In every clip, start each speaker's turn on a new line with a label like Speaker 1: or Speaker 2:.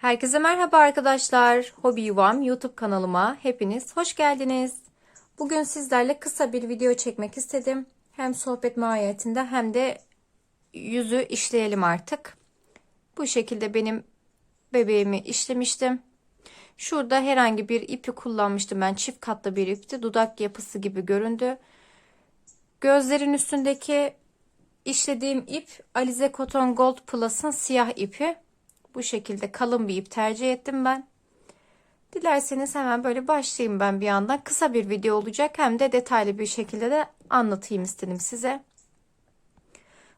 Speaker 1: Herkese merhaba arkadaşlar. Hobi Yuvam YouTube kanalıma hepiniz hoş geldiniz. Bugün sizlerle kısa bir video çekmek istedim. Hem sohbet mahiyetinde hem de yüzü işleyelim artık. Bu şekilde benim bebeğimi işlemiştim. Şurada herhangi bir ipi kullanmıştım ben. Çift katlı bir ipti. Dudak yapısı gibi göründü. Gözlerin üstündeki işlediğim ip Alize Cotton Gold Plus'ın siyah ipi. Bu şekilde kalın bir ip tercih ettim ben. Dilerseniz hemen böyle başlayayım ben bir yandan. Kısa bir video olacak hem de detaylı bir şekilde de anlatayım istedim size.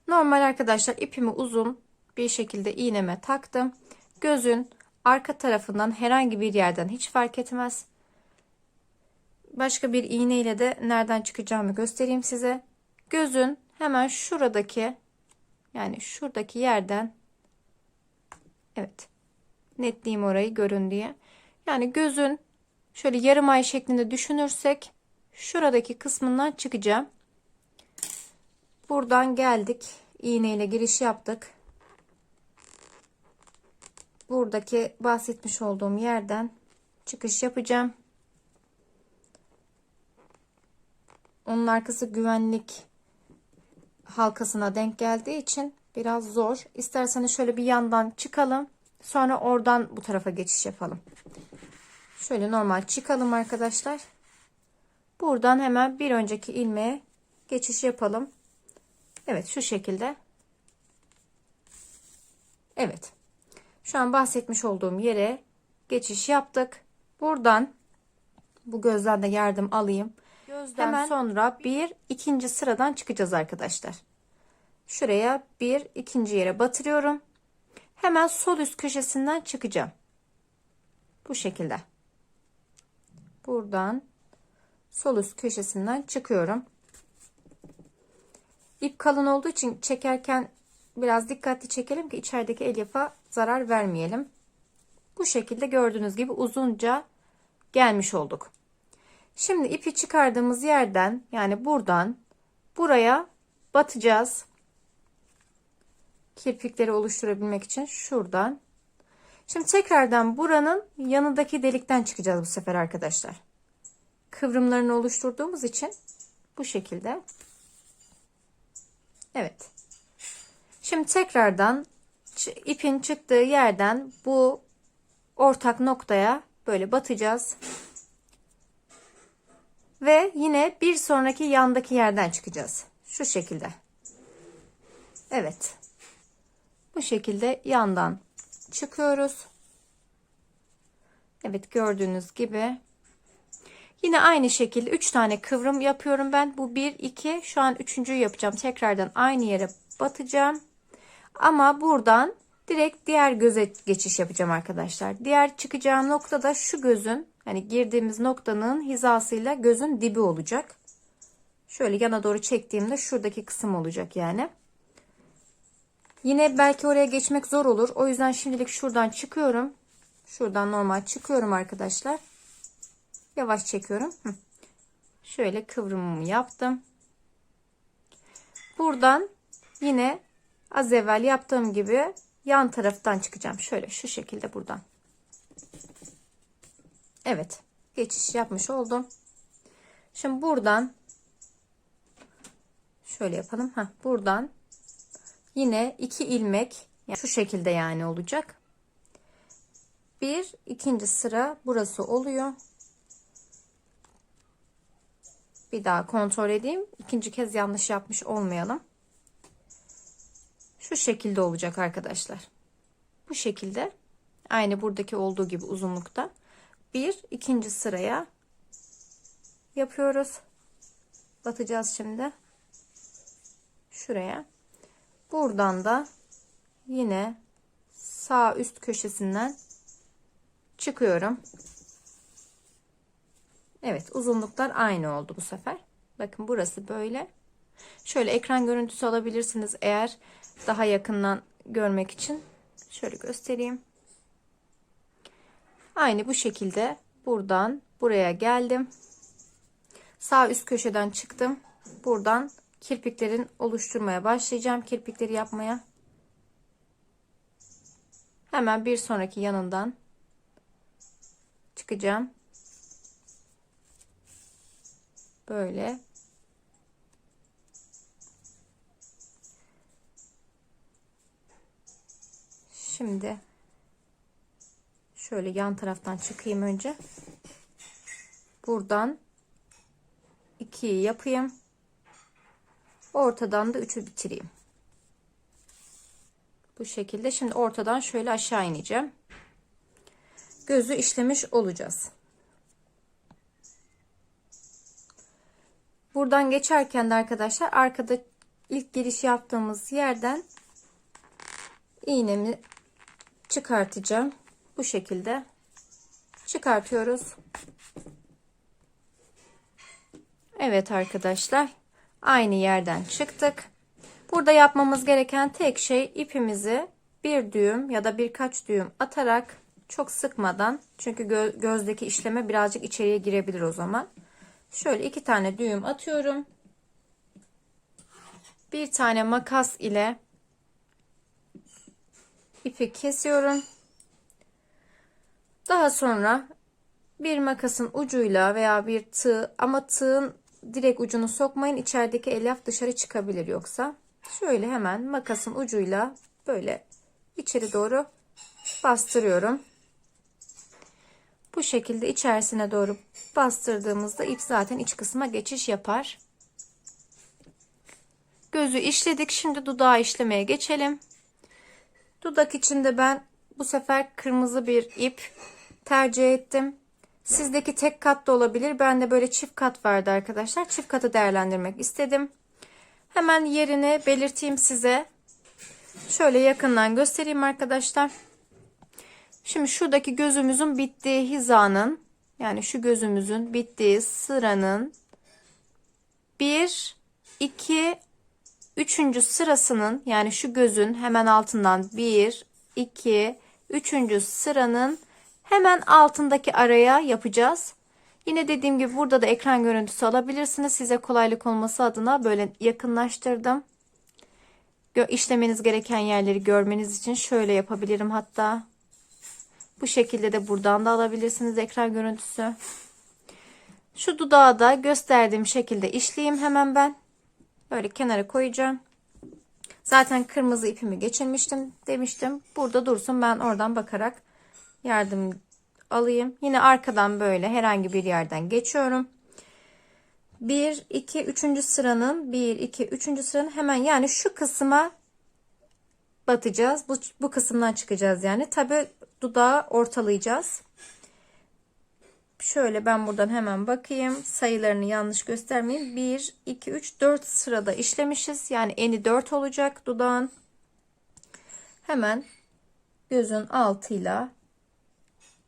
Speaker 1: Normal arkadaşlar ipimi uzun bir şekilde iğneme taktım. Gözün arka tarafından herhangi bir yerden hiç fark etmez. Başka bir iğne ile de nereden çıkacağımı göstereyim size. Gözün hemen şuradaki yani şuradaki yerden Evet. Netleyeyim orayı görün diye. Yani gözün şöyle yarım ay şeklinde düşünürsek şuradaki kısmından çıkacağım. Buradan geldik. İğneyle giriş yaptık. Buradaki bahsetmiş olduğum yerden çıkış yapacağım. Onun arkası güvenlik halkasına denk geldiği için biraz zor. İsterseniz şöyle bir yandan çıkalım. Sonra oradan bu tarafa geçiş yapalım. Şöyle normal çıkalım arkadaşlar. Buradan hemen bir önceki ilmeğe geçiş yapalım. Evet şu şekilde. Evet. Şu an bahsetmiş olduğum yere geçiş yaptık. Buradan bu gözden de yardım alayım. Gözden Hemen sonra bir ikinci sıradan çıkacağız arkadaşlar. Şuraya bir ikinci yere batırıyorum. Hemen sol üst köşesinden çıkacağım. Bu şekilde. Buradan sol üst köşesinden çıkıyorum. İp kalın olduğu için çekerken biraz dikkatli çekelim ki içerideki elyafa zarar vermeyelim. Bu şekilde gördüğünüz gibi uzunca gelmiş olduk. Şimdi ipi çıkardığımız yerden yani buradan buraya batacağız kirpikleri oluşturabilmek için şuradan. Şimdi tekrardan buranın yanındaki delikten çıkacağız bu sefer arkadaşlar. Kıvrımlarını oluşturduğumuz için bu şekilde. Evet. Şimdi tekrardan ipin çıktığı yerden bu ortak noktaya böyle batacağız. Ve yine bir sonraki yandaki yerden çıkacağız. Şu şekilde. Evet. Bu şekilde yandan çıkıyoruz. Evet gördüğünüz gibi. Yine aynı şekilde 3 tane kıvrım yapıyorum ben. Bu 1 2 şu an 3.'yü yapacağım. Tekrardan aynı yere batacağım. Ama buradan direkt diğer göze geçiş yapacağım arkadaşlar. Diğer çıkacağım nokta da şu gözün hani girdiğimiz noktanın hizasıyla gözün dibi olacak. Şöyle yana doğru çektiğimde şuradaki kısım olacak yani. Yine belki oraya geçmek zor olur. O yüzden şimdilik şuradan çıkıyorum. Şuradan normal çıkıyorum arkadaşlar. Yavaş çekiyorum. Şöyle kıvrımımı yaptım. Buradan yine az evvel yaptığım gibi yan taraftan çıkacağım. Şöyle şu şekilde buradan. Evet. Geçiş yapmış oldum. Şimdi buradan şöyle yapalım. Heh, buradan yine iki ilmek yani şu şekilde yani olacak. Bir ikinci sıra burası oluyor. Bir daha kontrol edeyim. İkinci kez yanlış yapmış olmayalım. Şu şekilde olacak arkadaşlar. Bu şekilde aynı buradaki olduğu gibi uzunlukta bir ikinci sıraya yapıyoruz. Batacağız şimdi. Şuraya. Buradan da yine sağ üst köşesinden çıkıyorum. Evet uzunluklar aynı oldu bu sefer. Bakın burası böyle. Şöyle ekran görüntüsü alabilirsiniz eğer daha yakından görmek için. Şöyle göstereyim. Aynı bu şekilde buradan buraya geldim. Sağ üst köşeden çıktım. Buradan kirpiklerin oluşturmaya başlayacağım. Kirpikleri yapmaya. Hemen bir sonraki yanından çıkacağım. Böyle. Şimdi şöyle yan taraftan çıkayım önce. Buradan 2'yi yapayım. Ortadan da 3'ü bitireyim. Bu şekilde. Şimdi ortadan şöyle aşağı ineceğim. Gözü işlemiş olacağız. Buradan geçerken de arkadaşlar arkada ilk giriş yaptığımız yerden iğnemi çıkartacağım. Bu şekilde çıkartıyoruz. Evet arkadaşlar aynı yerden çıktık. Burada yapmamız gereken tek şey ipimizi bir düğüm ya da birkaç düğüm atarak çok sıkmadan çünkü gö gözdeki işleme birazcık içeriye girebilir o zaman. Şöyle iki tane düğüm atıyorum. Bir tane makas ile ipi kesiyorum. Daha sonra bir makasın ucuyla veya bir tığ ama tığın direkt ucunu sokmayın içerideki elyaf dışarı çıkabilir yoksa. Şöyle hemen makasın ucuyla böyle içeri doğru bastırıyorum. Bu şekilde içerisine doğru bastırdığımızda ip zaten iç kısma geçiş yapar. Gözü işledik. Şimdi dudağı işlemeye geçelim. Dudak içinde ben bu sefer kırmızı bir ip tercih ettim. Sizdeki tek kat da olabilir. Ben de böyle çift kat vardı arkadaşlar. Çift katı değerlendirmek istedim. Hemen yerini belirteyim size. Şöyle yakından göstereyim arkadaşlar. Şimdi şuradaki gözümüzün bittiği hizanın yani şu gözümüzün bittiği sıranın 1 2 3. sırasının yani şu gözün hemen altından 1 2 3. sıranın hemen altındaki araya yapacağız. Yine dediğim gibi burada da ekran görüntüsü alabilirsiniz. Size kolaylık olması adına böyle yakınlaştırdım. İşlemeniz gereken yerleri görmeniz için şöyle yapabilirim hatta. Bu şekilde de buradan da alabilirsiniz ekran görüntüsü. Şu dudağı da gösterdiğim şekilde işleyeyim hemen ben. Böyle kenara koyacağım. Zaten kırmızı ipimi geçirmiştim demiştim. Burada dursun ben oradan bakarak yardım alayım. Yine arkadan böyle herhangi bir yerden geçiyorum. 1 2 3. sıranın 1 2 3. sıranın hemen yani şu kısma batacağız. Bu bu kısımdan çıkacağız yani. Tabi dudağı ortalayacağız. Şöyle ben buradan hemen bakayım. Sayılarını yanlış göstermeyeyim. 1, 2, 3, 4 sırada işlemişiz. Yani eni 4 olacak dudağın. Hemen gözün altıyla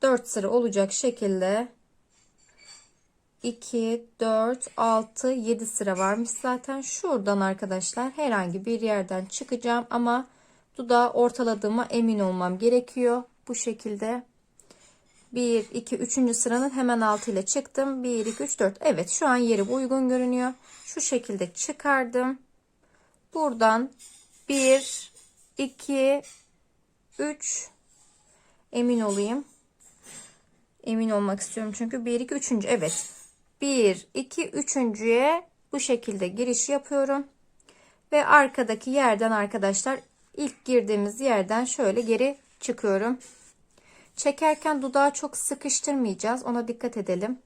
Speaker 1: 4 sıra olacak şekilde 2, 4, 6, 7 sıra varmış zaten. Şuradan arkadaşlar herhangi bir yerden çıkacağım ama dudağı ortaladığıma emin olmam gerekiyor. Bu şekilde 1, 2, 3. sıranın hemen altıyla çıktım. 1, 2, 3, 4. Evet şu an yeri uygun görünüyor. Şu şekilde çıkardım. Buradan 1, 2, 3 emin olayım. Emin olmak istiyorum çünkü 1, 2, 3. Evet. 1, 2, 3.ye bu şekilde giriş yapıyorum. Ve arkadaki yerden arkadaşlar ilk girdiğimiz yerden şöyle geri çıkıyorum. Çekerken dudağı çok sıkıştırmayacağız. Ona dikkat edelim.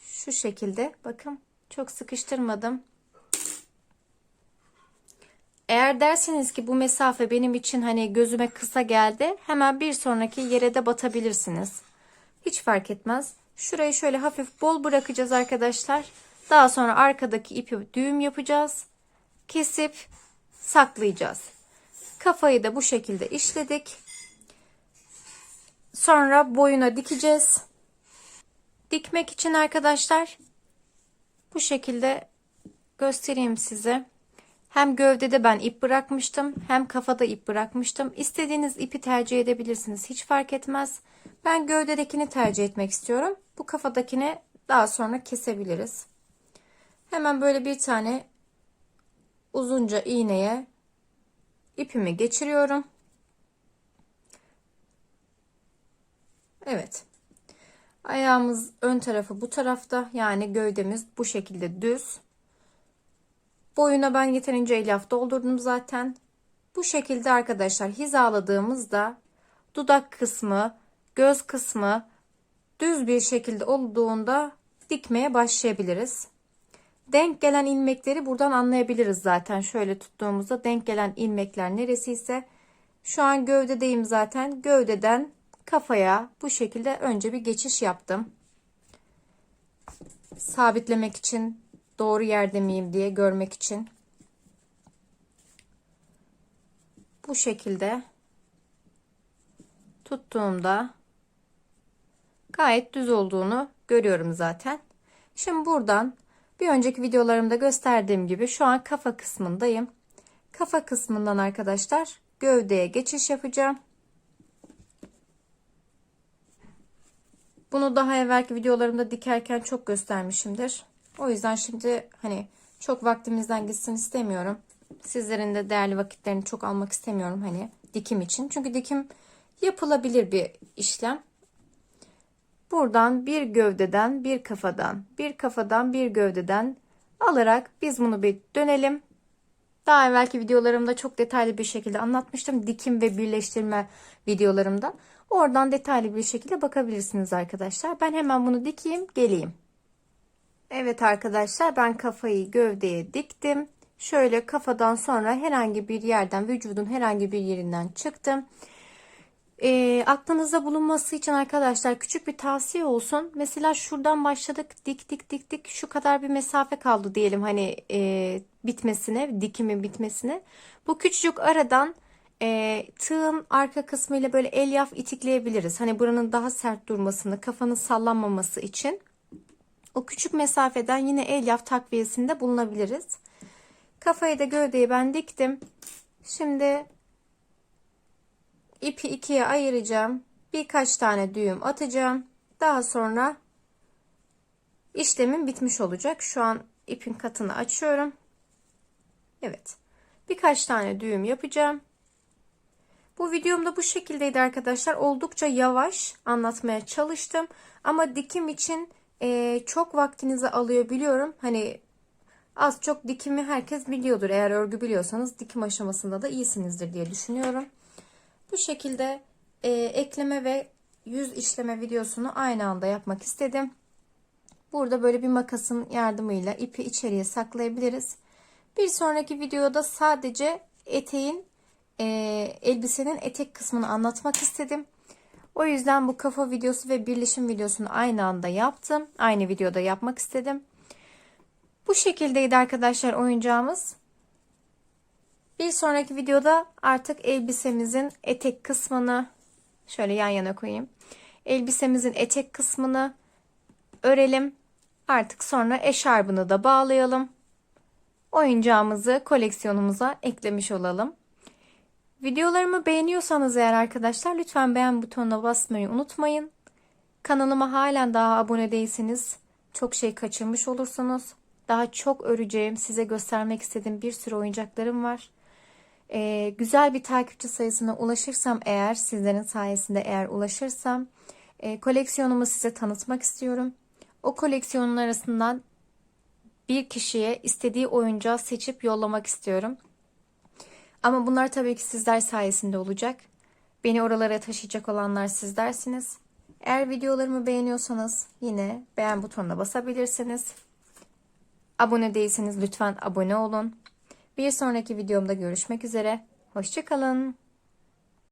Speaker 1: Şu şekilde bakın çok sıkıştırmadım. Eğer derseniz ki bu mesafe benim için hani gözüme kısa geldi hemen bir sonraki yere de batabilirsiniz. Hiç fark etmez. Şurayı şöyle hafif bol bırakacağız arkadaşlar. Daha sonra arkadaki ipi düğüm yapacağız. Kesip saklayacağız. Kafayı da bu şekilde işledik. Sonra boyuna dikeceğiz. Dikmek için arkadaşlar bu şekilde göstereyim size. Hem gövdede ben ip bırakmıştım hem kafada ip bırakmıştım. İstediğiniz ipi tercih edebilirsiniz. Hiç fark etmez. Ben gövdedekini tercih etmek istiyorum. Bu kafadakini daha sonra kesebiliriz. Hemen böyle bir tane uzunca iğneye ipimi geçiriyorum. Evet. Ayağımız ön tarafı bu tarafta. Yani gövdemiz bu şekilde düz. Boyuna ben yeterince elyaf doldurdum zaten. Bu şekilde arkadaşlar hizaladığımızda dudak kısmı, göz kısmı düz bir şekilde olduğunda dikmeye başlayabiliriz. Denk gelen ilmekleri buradan anlayabiliriz zaten. Şöyle tuttuğumuzda denk gelen ilmekler neresi ise şu an gövdedeyim zaten. Gövdeden kafaya bu şekilde önce bir geçiş yaptım. Sabitlemek için doğru yerde miyim diye görmek için. Bu şekilde tuttuğumda gayet düz olduğunu görüyorum zaten. Şimdi buradan bir önceki videolarımda gösterdiğim gibi şu an kafa kısmındayım. Kafa kısmından arkadaşlar gövdeye geçiş yapacağım. Bunu daha evvelki videolarımda dikerken çok göstermişimdir. O yüzden şimdi hani çok vaktimizden gitsin istemiyorum. Sizlerin de değerli vakitlerini çok almak istemiyorum hani dikim için. Çünkü dikim yapılabilir bir işlem. Buradan bir gövdeden bir kafadan bir kafadan bir gövdeden alarak biz bunu bir dönelim. Daha evvelki videolarımda çok detaylı bir şekilde anlatmıştım. Dikim ve birleştirme videolarımda. Oradan detaylı bir şekilde bakabilirsiniz arkadaşlar. Ben hemen bunu dikeyim geleyim. Evet arkadaşlar ben kafayı gövdeye diktim. Şöyle kafadan sonra herhangi bir yerden vücudun herhangi bir yerinden çıktım. E, aklınızda bulunması için arkadaşlar küçük bir tavsiye olsun. Mesela şuradan başladık dik dik dik dik şu kadar bir mesafe kaldı diyelim hani e, bitmesine dikimin bitmesine. Bu küçücük aradan e, tığın arka kısmıyla böyle elyaf itikleyebiliriz. Hani buranın daha sert durmasını kafanın sallanmaması için. O küçük mesafeden yine elyaf takviyesinde bulunabiliriz. Kafayı da gövdeyi ben diktim. Şimdi ipi ikiye ayıracağım. Birkaç tane düğüm atacağım. Daha sonra işlemim bitmiş olacak. Şu an ipin katını açıyorum. Evet. Birkaç tane düğüm yapacağım. Bu videomda bu şekildeydi arkadaşlar. Oldukça yavaş anlatmaya çalıştım. Ama dikim için e, çok vaktinizi alıyor biliyorum. Hani az çok dikimi herkes biliyordur. Eğer örgü biliyorsanız dikim aşamasında da iyisinizdir diye düşünüyorum. Bu şekilde e, ekleme ve yüz işleme videosunu aynı anda yapmak istedim. Burada böyle bir makasın yardımıyla ipi içeriye saklayabiliriz. Bir sonraki videoda sadece eteğin e, elbisenin etek kısmını anlatmak istedim. O yüzden bu kafa videosu ve birleşim videosunu aynı anda yaptım. Aynı videoda yapmak istedim. Bu şekildeydi arkadaşlar oyuncağımız. Bir sonraki videoda artık elbisemizin etek kısmını şöyle yan yana koyayım. Elbisemizin etek kısmını örelim. Artık sonra eşarbını da bağlayalım. Oyuncağımızı koleksiyonumuza eklemiş olalım. Videolarımı beğeniyorsanız eğer arkadaşlar lütfen beğen butonuna basmayı unutmayın. Kanalıma halen daha abone değilseniz çok şey kaçırmış olursunuz. Daha çok öreceğim, size göstermek istediğim bir sürü oyuncaklarım var. Ee, güzel bir takipçi sayısına ulaşırsam eğer, sizlerin sayesinde eğer ulaşırsam e, koleksiyonumu size tanıtmak istiyorum. O koleksiyonun arasından bir kişiye istediği oyuncağı seçip yollamak istiyorum. Ama bunlar tabii ki sizler sayesinde olacak. Beni oralara taşıyacak olanlar sizlersiniz. Eğer videolarımı beğeniyorsanız yine beğen butonuna basabilirsiniz. Abone değilseniz lütfen abone olun. Bir sonraki videomda görüşmek üzere. Hoşçakalın.